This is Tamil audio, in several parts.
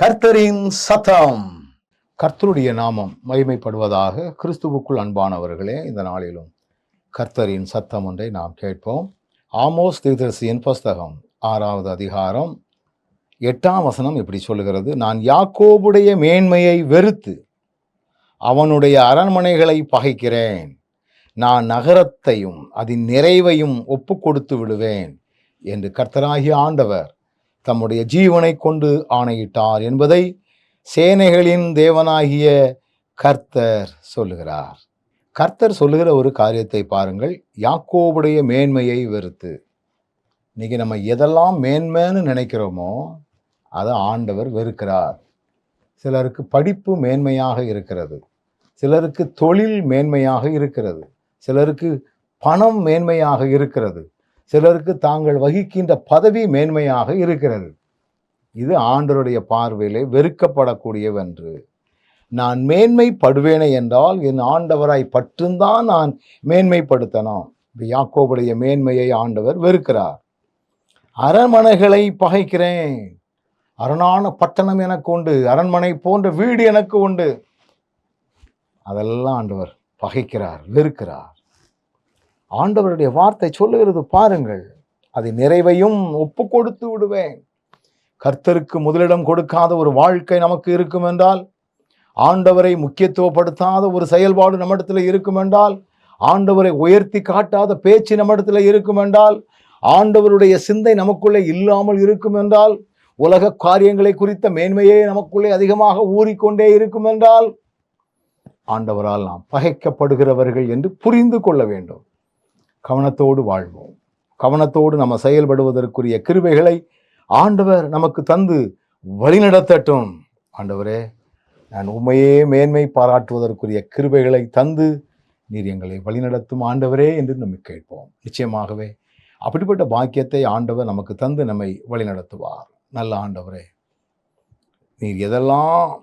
கர்த்தரின் சத்தம். கர்த்தருடைய நாமம் மகிமைப்படுவதாக கிறிஸ்துவுக்குள் அன்பானவர்களே இந்த நாளிலும் கர்த்தரின் சத்தம் ஒன்றை நாம் கேட்போம். ஆமோஸ் தீர்த்தரசியின் புஸ்தகம் ஆறாவது அதிகாரம் எட்டாம் வசனம் இப்படி சொல்லுகிறது நான் யாக்கோபுடைய மேன்மையை வெறுத்து அவனுடைய அரண்மனைகளை பகைக்கிறேன். நான் நகரத்தையும் அதன் நிறைவையும் ஒப்பு கொடுத்து விடுவேன் என்று கர்த்தராகிய ஆண்டவர் தம்முடைய ஜீவனை கொண்டு ஆணையிட்டார் என்பதை சேனைகளின் தேவனாகிய கர்த்தர் சொல்லுகிறார். கர்த்தர் சொல்லுகிற ஒரு காரியத்தை பாருங்கள். யாக்கோவுடைய மேன்மையை வெறுத்து. இன்னைக்கு நம்ம எதெல்லாம் மேன்மைன்னு நினைக்கிறோமோ அதை ஆண்டவர் வெறுக்கிறார். சிலருக்கு படிப்பு மேன்மையாக இருக்கிறது. சிலருக்கு தொழில் மேன்மையாக இருக்கிறது. சிலருக்கு பணம் மேன்மையாக இருக்கிறது. சிலருக்கு தாங்கள் வகிக்கின்ற பதவி மேன்மையாக இருக்கிறது. இது ஆண்டருடைய பார்வையிலே வெறுக்கப்படக்கூடியவென்று நான் மேன்மைப்படுவேனே என்றால் என் ஆண்டவராய் பற்றுந்தான் நான் மேன்மைப்படுத்தணும் யாக்கோபுடைய மேன்மையை ஆண்டவர் வெறுக்கிறார். அரண்மனைகளை பகைக்கிறேன். அரணான பட்டணம் எனக்கு உண்டு. அரண்மனை போன்ற வீடு எனக்கு உண்டு. அதெல்லாம் ஆண்டவர் பகைக்கிறார் வெறுக்கிறார். ஆண்டவருடைய வார்த்தை சொல்லுகிறது பாருங்கள். அதை நிறைவையும் ஒப்பு கொடுத்து விடுவேன். கர்த்தருக்கு முதலிடம் கொடுக்காத ஒரு வாழ்க்கை நமக்கு இருக்கும் என்றால் ஆண்டவரை முக்கியத்துவப்படுத்தாத ஒரு செயல்பாடு நம்மிடத்தில் இருக்கும் என்றால் ஆண்டவரை உயர்த்தி காட்டாத பேச்சு நம்மிடத்தில் இருக்கும் என்றால் ஆண்டவருடைய சிந்தை நமக்குள்ளே இல்லாமல் இருக்கும் என்றால் உலக காரியங்களை குறித்த மேன்மையே நமக்குள்ளே அதிகமாக ஊறிக்கொண்டே இருக்கும் என்றால் ஆண்டவரால் நாம் பகைக்கப்படுகிறவர்கள் என்று புரிந்து கொள்ள வேண்டும். கவனத்தோடு வாழ்வோம். கவனத்தோடு நம்ம செயல்படுவதற்குரிய கிருபைகளை ஆண்டவர் நமக்கு தந்து வழிநடத்தட்டும். ஆண்டவரே நான் உண்மையே மேன்மை பாராட்டுவதற்குரிய கிருபைகளை தந்து நீர் எங்களை வழிநடத்தும் ஆண்டவரே என்று நம்ம கேட்போம். நிச்சயமாகவே அப்படிப்பட்ட பாக்கியத்தை ஆண்டவர் நமக்கு தந்து நம்மை வழிநடத்துவார். நல்ல ஆண்டவரே நீர் எதெல்லாம்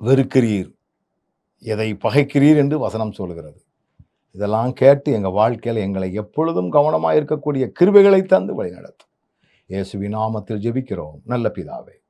வெறுக்கிறீர் எதை பகைக்கிறீர் என்று வசனம் சொல்கிறது. இதெல்லாம் கேட்டு எங்கள் வாழ்க்கையில் எங்களை எப்பொழுதும் கவனமாக இருக்கக்கூடிய கிருவைகளை தந்து வழிநடத்தும். இயேசுவி நாமத்தில் ஜெபிக்கிறோம். நல்ல பிதாவே.